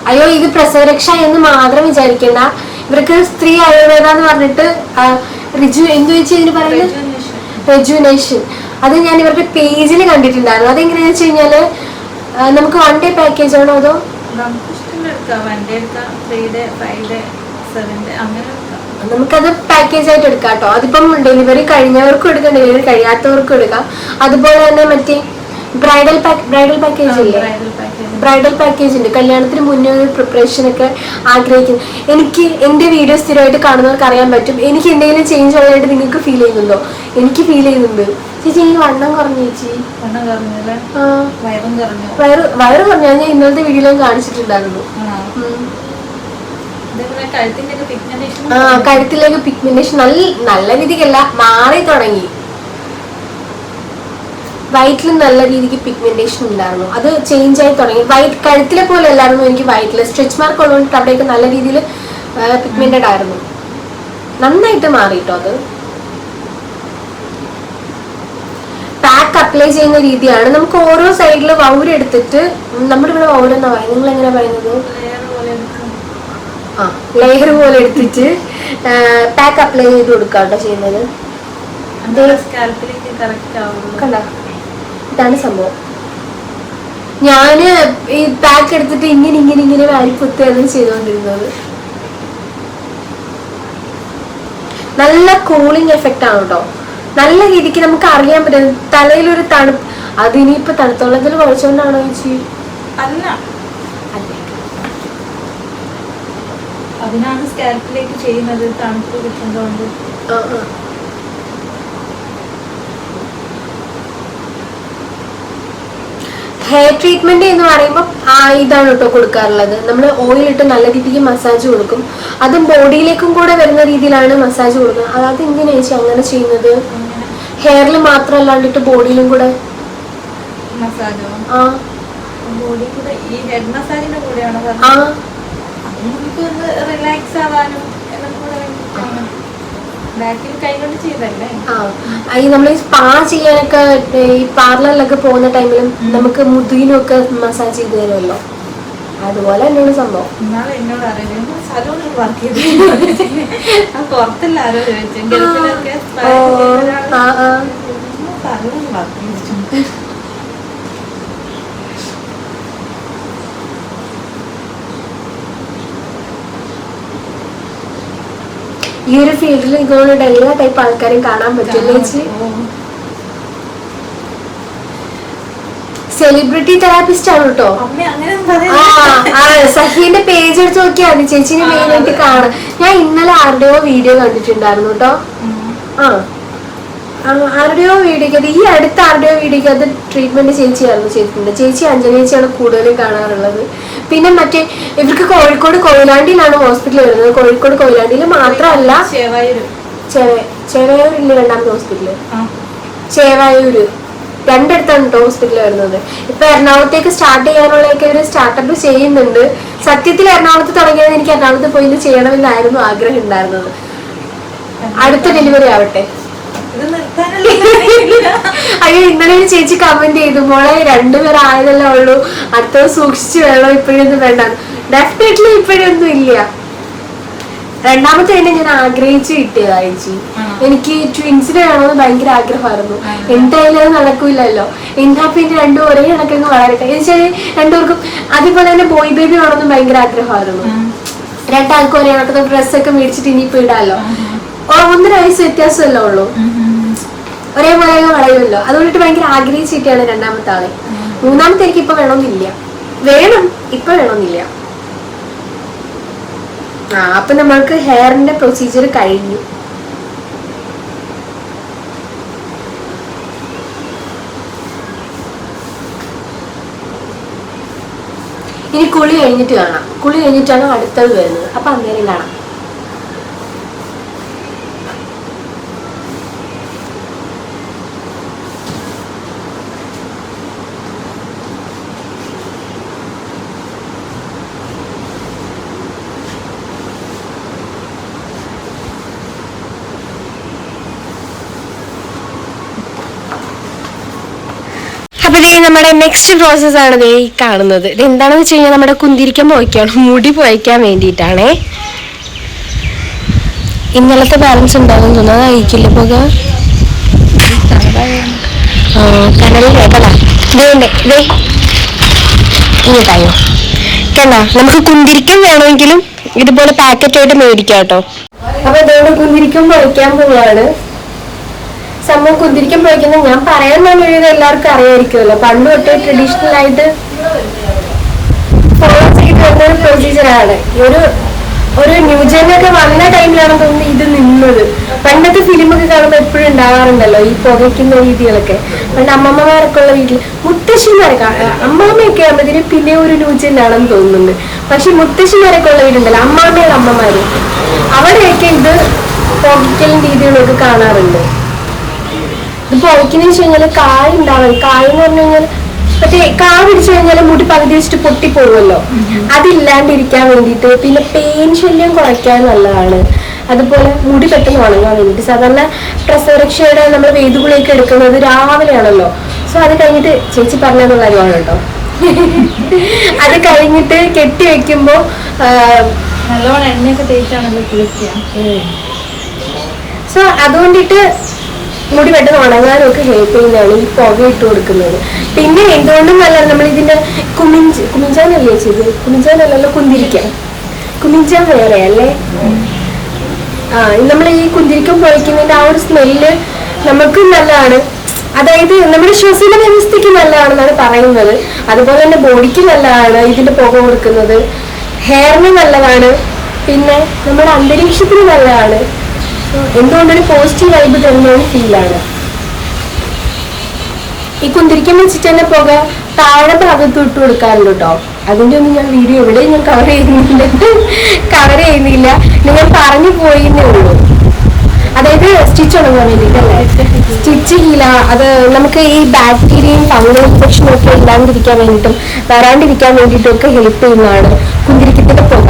അയ്യോ ഇത് പ്രസവരക്ഷ എന്ന് മാത്രം വിചാരിക്കണ്ട. ഇവർക്ക് സ്ത്രീ ആയുർവേദ എന്ന് പറഞ്ഞിട്ട് റിജു എന്തു വെച്ച് ഇതിന് പറയുന്നത്? റെജുനേഷൻ അത് ഞാൻ ഇവരുടെ പേജിൽ കണ്ടിട്ടുണ്ടായിരുന്നു. അതെങ്ങനെയാണെന്ന് വെച്ച് കഴിഞ്ഞാൽ നമുക്ക് വൺ ഡേ പാക്കേജ് ആണോ അതോ? എടുക്കാം വൺ ഡേ എടുക്കാം. Three day five day seven day അങ്ങനെ എടുക്കാം. നമുക്കത് പാക്കേജ് ആയിട്ട് എടുക്കാം കേട്ടോ. അതിപ്പം ഡെലിവറി കഴിഞ്ഞവർക്കും എടുക്കാം ഡെലിവറി കഴിയാത്തവർക്കും എടുക്കാം. അതുപോലെ തന്നെ മറ്റേ ബ്രൈഡൽ പാക്ക് ബ്രൈഡൽ പാക്കേജ് ഇല്ലേ? ബ്രൈഡൽ പാക്കേജ് ബ്രൈഡൽ പാക്കേജ് ഉണ്ട്. കല്യാണത്തിന് മുന്നേ ഒരു പ്രിപ്പറേഷൻ ഒക്കെ ആഗ്രഹിക്കുന്നു. എനിക്ക് എന്റെ വീഡിയോ സ്ഥിരമായിട്ട് കാണുന്നവർക്ക് അറിയാൻ പറ്റും. എനിക്ക് എന്തെങ്കിലും ചേഞ്ച് ഉള്ളതായിട്ട് നിങ്ങൾക്ക് ഫീൽ ചെയ്യുന്നുണ്ടോ? എനിക്ക് ഫീൽ ചെയ്യുന്നുണ്ട്. ചേച്ചി എനിക്ക് വണ്ണം കുറഞ്ഞു ചേച്ചി. വണ്ണം കുറഞ്ഞല്ലേ വയറും കുറഞ്ഞു. വയറ് വയറ് കുറഞ്ഞു. ഞാൻ ഇന്നലത്തെ വീഡിയോയിലും കാണിച്ചിട്ടുണ്ടായിരുന്നു. ആ. കഴുത്തിലേക്ക് പിഗ്മെന്റേഷൻ നല്ല നല്ല രീതിക്കല്ല മാറി തുടങ്ങി. വയറ്റിലും നല്ല രീതിക്ക് പിഗ്മെന്റേഷൻ ഉണ്ടായിരുന്നു. അത് ചേഞ്ച് ആയി തുടങ്ങി. വൈറ്റ് കഴുത്തിലെ പോലെ അല്ലായിരുന്നു എനിക്ക് വയറ്റിൽ സ്ട്രെച്ച് മാർക്ക് ഉള്ളതുകൊണ്ട് അവിടെയൊക്കെ നല്ല രീതിയിൽ പിഗ്മെന്റഡ് ആയിരുന്നു. നന്നായിട്ട് മാറി കേട്ടോ അത്? പാക്ക് അപ്ലൈ ചെയ്യുന്ന രീതിയാണ്. നമുക്ക് ഓരോ സൈഡിൽ വൗരെടുത്തിട്ട് നമ്മുടെ ഇവിടെ വൗരെന്നാ പറയുന്നത്? നിങ്ങൾ എങ്ങനെ പറയുന്നത് ആ ലെയർ പോലെ എടുത്തിട്ട് പാക്ക് അപ്ലൈ ചെയ്ത് കൊടുക്കാട്ടോ ചെയ്യുന്നത്. കണ്ട. ഇതാണ് സംഭവം. ഞാൻ ഈ പാക്ക് എടുത്തിട്ട് ഇങ്ങനെ ഇങ്ങനെ ഇങ്ങനെ വാരിക്കുത്തുകയാണ് ചെയ്തുകൊണ്ടിരുന്നത്. നല്ല കൂളിംഗ് എഫക്റ്റ് ആണ് കേട്ടോ. നല്ല രീതിക്ക് നമുക്ക് അറിയാൻ പറ്റും. തലയിലൊരു തണുപ്പ് അതിനിപ്പോ തണുത്തുള്ളതിൽ കുറച്ചുകൊണ്ടാണോ ചേച്ചി? അല്ല. അതിനാണ് സ്കാൽപ്പിലേക്ക് ചെയ്യുന്നത് തണുപ്പ് കിട്ടുന്നതുകൊണ്ട്. ഹെയർ ട്രീറ്റ്മെന്റ് എന്ന് പറയുമ്പോൾ ആ ഇതാണ് കേട്ടോ കൊടുക്കാറുള്ളത് നമ്മൾ ഇട്ട് നല്ല രീതിക്ക് മസാജ് കൊടുക്കും. അതും ബോഡിയിലേക്കും കൂടെ വരുന്ന രീതിയിലാണ് മസാജ് കൊടുക്കുന്നത്. അതായത് എന്തിനാ ചേച്ചി അങ്ങനെ ചെയ്യുന്നത്? ഹെയറിൽ മാത്രല്ലാണ്ടിട്ട് ബോഡിയിലും കൂടെ? മസാജോ ആ. ബോഡി കൂടെ ഈ ഹെഡ് മസാജിന്റെ കൂടെയാണോ ആ. റിലാക്സ് ആവാനും ഈ നമ്മൾ ഈ സ്പാ ചെയ്യാനൊക്കെ ഈ പാർലറിലൊക്കെ പോകുന്ന ടൈമിലും നമുക്ക് മുതുകിനും ഒക്കെ മസാജ് ചെയ്ത് തരുമല്ലോ. അതുപോലെ തന്നെയാണ് സംഭവം. എന്നോട് അറിയില്ല. സലൂണിൽ വർക്ക് ചെയ്തു ആ പുറത്തല്ല ആരോ ചോദിച്ചു? ഗൾഫിലൊക്കെ ഓ, ആ, ആ. സലൂണിൽ വർക്ക് ചെയ്തിട്ടുണ്ട്. ഈ ഒരു ഫീൽഡിൽ ഇതുകൊണ്ട് എല്ലാ ടൈപ്പ് ആൾക്കാരും കാണാൻ പറ്റില്ല ചേച്ചി? സെലിബ്രിറ്റി തെറാപ്പിസ്റ്റ് ആണ് കേട്ടോ. സഹീന്റെ പേജ് എടുത്ത് നോക്കിയാണ്. ചേച്ചിനെ മെയിൻ ആയിട്ട് കാണാം ഞാൻ ഇന്നലെ ആരുടെയോ വീഡിയോ കണ്ടിട്ടുണ്ടായിരുന്നു കേട്ടോ. ആ. ആരുടെയോ വീഡിയോക്ക് ഈ അടുത്ത ആരുടെയോ വീഡിയോ അത് ട്രീറ്റ്മെന്റ് ചേച്ചിയായിരുന്നു ചെയ്തിട്ടുണ്ട് ചേച്ചി അഞ്ജലി ചേച്ചിയാണ് കൂടുതലും കാണാറുള്ളത്. പിന്നെ മറ്റേ ഇവർക്ക് കോഴിക്കോട് കൊയിലാണ്ടിയിലാണ് ഹോസ്പിറ്റൽ വരുന്നത്. കോഴിക്കോട് കൊയിലാണ്ടിയിൽ മാത്രമല്ല ചേവായൂര്. ചെവ- ചെവയൂരില്ലേ രണ്ടാമത്തെ ഹോസ്പിറ്റൽ ചേവായൂര്. രണ്ടിടത്താണ് കേട്ടോ ഹോസ്പിറ്റൽ വരുന്നത്. ഇപ്പൊ എറണാകുളത്തേക്ക് സ്റ്റാർട്ട് ചെയ്യാനുള്ളതൊക്കെ ഒരു സ്റ്റാർട്ടപ്പ് ചെയ്യുന്നുണ്ട്. സത്യത്തിൽ എറണാകുളത്ത് തുടങ്ങിയത് എനിക്ക് എറണാകുളത്ത് പോയി ചെയ്യണമെന്നായിരുന്നു ആഗ്രഹം ഉണ്ടായിരുന്നത്. അടുത്ത ഡെലിവറി ആവട്ടെ. അയ്യോ ഇന്നലെ ഒരു ചേച്ചി കമന്റ് ചെയ്തു. മോളെ രണ്ടുപേരായതല്ലേ ഉള്ളൂ. അടുത്തത് സൂക്ഷിച്ചു വേണോ? ഇപ്പോഴൊന്നും വേണ്ട. ഡെഫിനറ്റ്ലി ഇപ്പോഴൊന്നും ഇല്ല. രണ്ടാമത്തെ തന്നെ ഞാൻ ആഗ്രഹിച്ച് കിട്ടിയതാ ചേച്ചി. എനിക്ക് ട്വിൻസിനെ വേണമെന്ന് ഭയങ്കര ആഗ്രഹമായിരുന്നു? എന്തായാലും അത് നടക്കൂലല്ലോ. എന്താ പിന്നെ രണ്ടും ഒരേ കണക്കങ്ങ് വളരട്ടെ. എന്നുവെച്ചാൽ രണ്ടുപേർക്കും അതേപോലെ തന്നെ ബോയ് ബേബി വേണമെന്ന് ഭയങ്കര ആഗ്രഹമായിരുന്നു. രണ്ടാൾക്കും ഒരേ കണക്കത്തെ ഡ്രസ്സൊക്കെ മേടിച്ചിട്ട് ഇനിയിപ്പോ ഇടാലോ. ഒന്നര വയസ്സ് വ്യത്യാസമല്ലേ ഉള്ളൂ. ഒരേപോലെ വളയുമല്ലോ അതുകൊണ്ടിട്ട് ഭയങ്കര ആഗ്രഹിച്ചിട്ടാണ് രണ്ടാമത്തെ ആളെ. മൂന്നാമത്തെ എനിക്ക് ഇപ്പൊ വേണമെന്നില്ല. വേണം ഇപ്പൊ വേണമെന്നില്ല. ആ അപ്പൊ നമ്മൾക്ക് ഹെയറിന്റെ പ്രൊസീജിയർ കഴിഞ്ഞു. ഇനി കുളി കഴിഞ്ഞിട്ട് കാണാം. കുളി കഴിഞ്ഞിട്ടാണ് അടുത്തത് വരുന്നത്. അപ്പൊ അന്നേരം കാണാം. അപ്പൊ ദേ നമ്മുടെ നെക്സ്റ്റ് പ്രോസസ് ആണ് ഈ കാണുന്നത്. ഇത് എന്താണെന്ന് വെച്ച് കഴിഞ്ഞാൽ നമ്മുടെ കുന്തിരിക്കം പോയിക്കാണ്. മുടി പോയിക്കാൻ വേണ്ടിയിട്ടാണേ. ഇന്നലത്തെ ബാലൻസ് ഉണ്ടാകും തോന്നുന്നു? അതായിരിക്കില്ല പോക. ആ കേട്ടാ ഇതേ ഇതേ നമുക്ക് കുന്തിരിക്കം വേണമെങ്കിലും ഇതുപോലെ പാക്കറ്റായിട്ട് മേടിക്കാം കേട്ടോ. അപ്പൊ ഇതോടെ കുന്തിരിക്കം പോയിക്കാൻ പോവാണ്. സംഭവം കുതിരിക്കാൻ പോയിക്കുന്നത് ഞാൻ പറയാൻ ഒരു എല്ലാവർക്കും അറിയായിരിക്കുമല്ലോ. പണ്ട് തൊട്ടേ ട്രഡീഷണൽ ആയിട്ട് ഫോളോ ചെയ്ത് വരുന്ന ഒരു പ്രൊസീജിയറാണ് ഒരു ഒരു ന്യൂജനൊക്കെ വന്ന ടൈമിലാണ് തോന്നുന്നു ഇത് നിന്നത്. പണ്ടത്തെ ഫിലിമൊക്കെ കാണുമ്പോൾ എപ്പോഴും ഉണ്ടാവാറുണ്ടല്ലോ ഈ പുകയ്ക്കുന്ന രീതികളൊക്കെ. പണ്ട് അമ്മമ്മമാരൊക്കെ ഉള്ള വീട്ടിൽ മുത്തശ്ശിമാരൊക്കെ അമ്മാമ്മയൊക്കെ ആകുമ്പോഴത്തേനും പിന്നെ ഒരു ന്യൂജനാണെന്ന് തോന്നുന്നുണ്ട്. പക്ഷെ മുത്തശ്ശിമാരൊക്കെ ഉള്ള വീടുണ്ടല്ലോ അമ്മാമ്മയുടെ അമ്മമാര്. അവിടെയൊക്കെ ഇത് പുകയ്ക്കലും രീതികളൊക്കെ കാണാറുണ്ട്. ഇത് പുകയ്ക്കുന്ന വെച്ച് കഴിഞ്ഞാൽ കായ് ഉണ്ടാവും കായ് എന്ന് പറഞ്ഞു കഴിഞ്ഞാൽ മറ്റേ കാ പിടിച്ചു കഴിഞ്ഞാൽ മുടി പകുതി വെച്ചിട്ട് പൊട്ടിപ്പോകുമല്ലോ അതില്ലാണ്ടിരിക്കാൻ വേണ്ടിയിട്ട് പിന്നെ പെയിൻ ശല്യം കുറയ്ക്കാൻ നല്ലതാണ്. അതുപോലെ മുടി പെട്ടെന്ന് ഉണങ്ങാൻ വേണ്ടിയിട്ട് സാധാരണ പ്രസവരക്ഷയുടെ നമ്മൾ വേദുകുളിയൊക്കെ എടുക്കുന്നത് രാവിലെയാണല്ലോ. സോ അത് കഴിഞ്ഞിട്ട് ചേച്ചി പറഞ്ഞതുള്ള കാര്യമാണ് കേട്ടോ അത് കഴിഞ്ഞിട്ട് കെട്ടി വെക്കുമ്പോ നല്ലോണം എണ്ണയൊക്കെ തേച്ചാണല്ലോ കുളിക്കുക. സോ അതുകൊണ്ടിട്ട് മുടി പെട്ടെന്ന് ഉണങ്ങാനും ഒക്കെ ഹെൽപ്പ് ചെയ്യുന്നതാണ് ഈ പുക ഇട്ട് കൊടുക്കുന്നത്. പിന്നെ എന്തുകൊണ്ടും നല്ല നമ്മൾ ഇതിന്റെ കുമിഞ്ച് കുമിഞ്ചാനല്ലേ ചെയ്ത്? കുമിഞ്ചാനല്ലല്ലോ കുന്തിരിക്ക. കുമിഞ്ചാൻ വേറെ അല്ലേ? ആ നമ്മൾ ഈ കുന്തിരിക്കം പൊളിക്കുന്നതിന്റെ ആ ഒരു സ്മെല്ല് നമുക്കും നല്ലതാണ്. അതായത് നമ്മുടെ ശ്വസന വ്യവസ്ഥയ്ക്ക് നല്ലതാണെന്നാണ് പറയുന്നത്. അതുപോലെ തന്നെ ബോഡിക്ക് നല്ലതാണ് ഇതിന്റെ പുക കൊടുക്കുന്നത്. ഹെയറിന് നല്ലതാണ്. പിന്നെ നമ്മുടെ അന്തരീക്ഷത്തിന് നല്ലതാണ്. എന്തുകൊണ്ടൊരു പോസിറ്റീവ് വൈബ് തരുന്ന ഒരു ഫീലാണ് ഈ കുന്തിരിക്കം വെച്ചിട്ട് തന്നെ പുക താഴെ ഭാഗത്ത് ഇട്ട് കൊടുക്കാറുണ്ട് കേട്ടോ അതിന്റെ ഒന്നും ഞാൻ വീഡിയോ എവിടെ ഞാൻ കവർ ചെയ്യുന്നില്ല. കവർ ചെയ്യുന്നില്ല. നിങ്ങൾ പറഞ്ഞു പോയിന്നേ ഉള്ളൂ. അതായത് സ്റ്റിച്ച് ഉണങ്ങാൻ വേണ്ടിയിട്ടല്ലേ സ്റ്റിച്ച് ഇല്ല അത് നമുക്ക് ഈ ബാക്ടീരിയയും ഫംഗൽ ഇൻഫെക്ഷനും ഒക്കെ ഇല്ലാണ്ടിരിക്കാൻ വേണ്ടിയിട്ടും വരാണ്ടിരിക്കാൻ വേണ്ടിയിട്ടും ഒക്കെ ഹെൽപ്പ് ചെയ്യുന്നതാണ് കുന്തിരിക്കത്തിന്റെ പുക.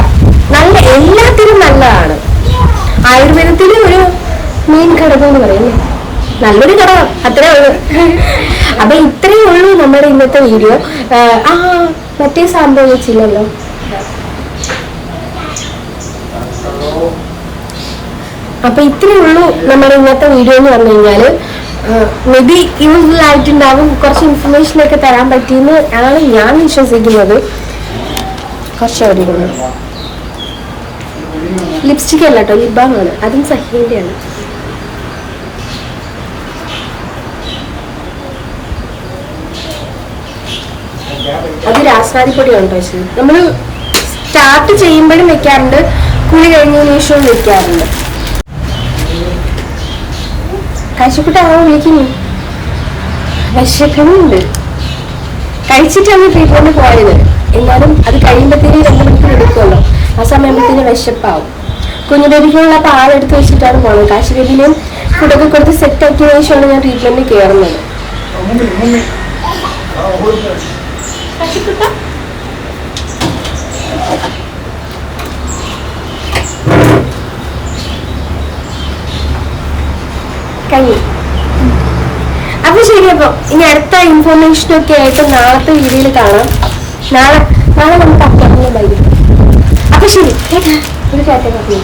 നല്ല എല്ലാത്തിനും നല്ലതാണ്. ആയുർവേദത്തിലെ ഒരു മെയിൻ ഘടകം എന്ന് പറയുന്നത് നല്ലൊരു ഘടകം അത്രേ ഉള്ളൂ. അപ്പൊ ഇത്രയേ ഉള്ളൂ നമ്മുടെ ഇന്നത്തെ വീഡിയോ ആ മറ്റേ സംഭവം വെച്ചില്ലല്ലോ. അപ്പൊ ഇത്രയേ ഉള്ളൂ നമ്മുടെ ഇന്നത്തെ വീഡിയോ എന്ന് പറഞ്ഞു കഴിഞ്ഞാൽ. മേ ബി യൂസ്ഫുൾ ആയിട്ടുണ്ടാവും. കുറച്ച് ഇൻഫർമേഷൻ ഒക്കെ തരാൻ പറ്റിയെന്ന് ആണ് ഞാൻ വിശ്വസിക്കുന്നത്. കുറച്ച് എവിടെയുള്ളൂ ലിപ്സ്റ്റിക് അല്ല കേട്ടോ ആണ്. അതും സഹ്യന്റെ ആണ് അത് രാസനാദിപ്പൊടിയാണ് കേട്ടോ നമ്മൾ സ്റ്റാർട്ട് ചെയ്യുമ്പോഴും വെക്കാറുണ്ട് കുളി കഴിഞ്ഞതിന് ശേഷവും വെക്കാറുണ്ട്. കഴിച്ചക്കുട്ട ആ വിളിക്കുന്നു? വിശക്കുന്നുണ്ട്. കഴിച്ചിട്ടാണ് ട്രീറ്റ്മെന്റ് പോയത്. എന്നാലും അത് കഴിയുമ്പോഴത്തേനും രണ്ട് മണിക്കൂർ എടുക്കുമല്ലോ ആ സമയത്തിന് വിശപ്പാവും. കുഞ്ഞുബേബിക്കുള്ള പാലെടുത്ത് വെച്ചിട്ടാണ് പോകുന്നത് കാശിബേബിനെയും ഫുഡൊക്കെ കൊടുത്ത് സെറ്റ് ആക്കിയ ശേഷമാണ് ഞാൻ ട്രീറ്റ്മെന്റ് കയറുന്നത് കഴിഞ്ഞു. അപ്പൊ ശരി അപ്പൊ ഇനി അടുത്ത ഇൻഫർമേഷൻ ഒക്കെ ആയിട്ട് നാളത്തെ വീഡിയോയിൽ കാണാം. നാളെ നാളെ നമുക്ക് അപ്പുറത്തുനിന്ന് ബൈ അപ്പൊ ശരി ടാറ്റാ. ഒരു ടാറ്റ പറഞ്ഞു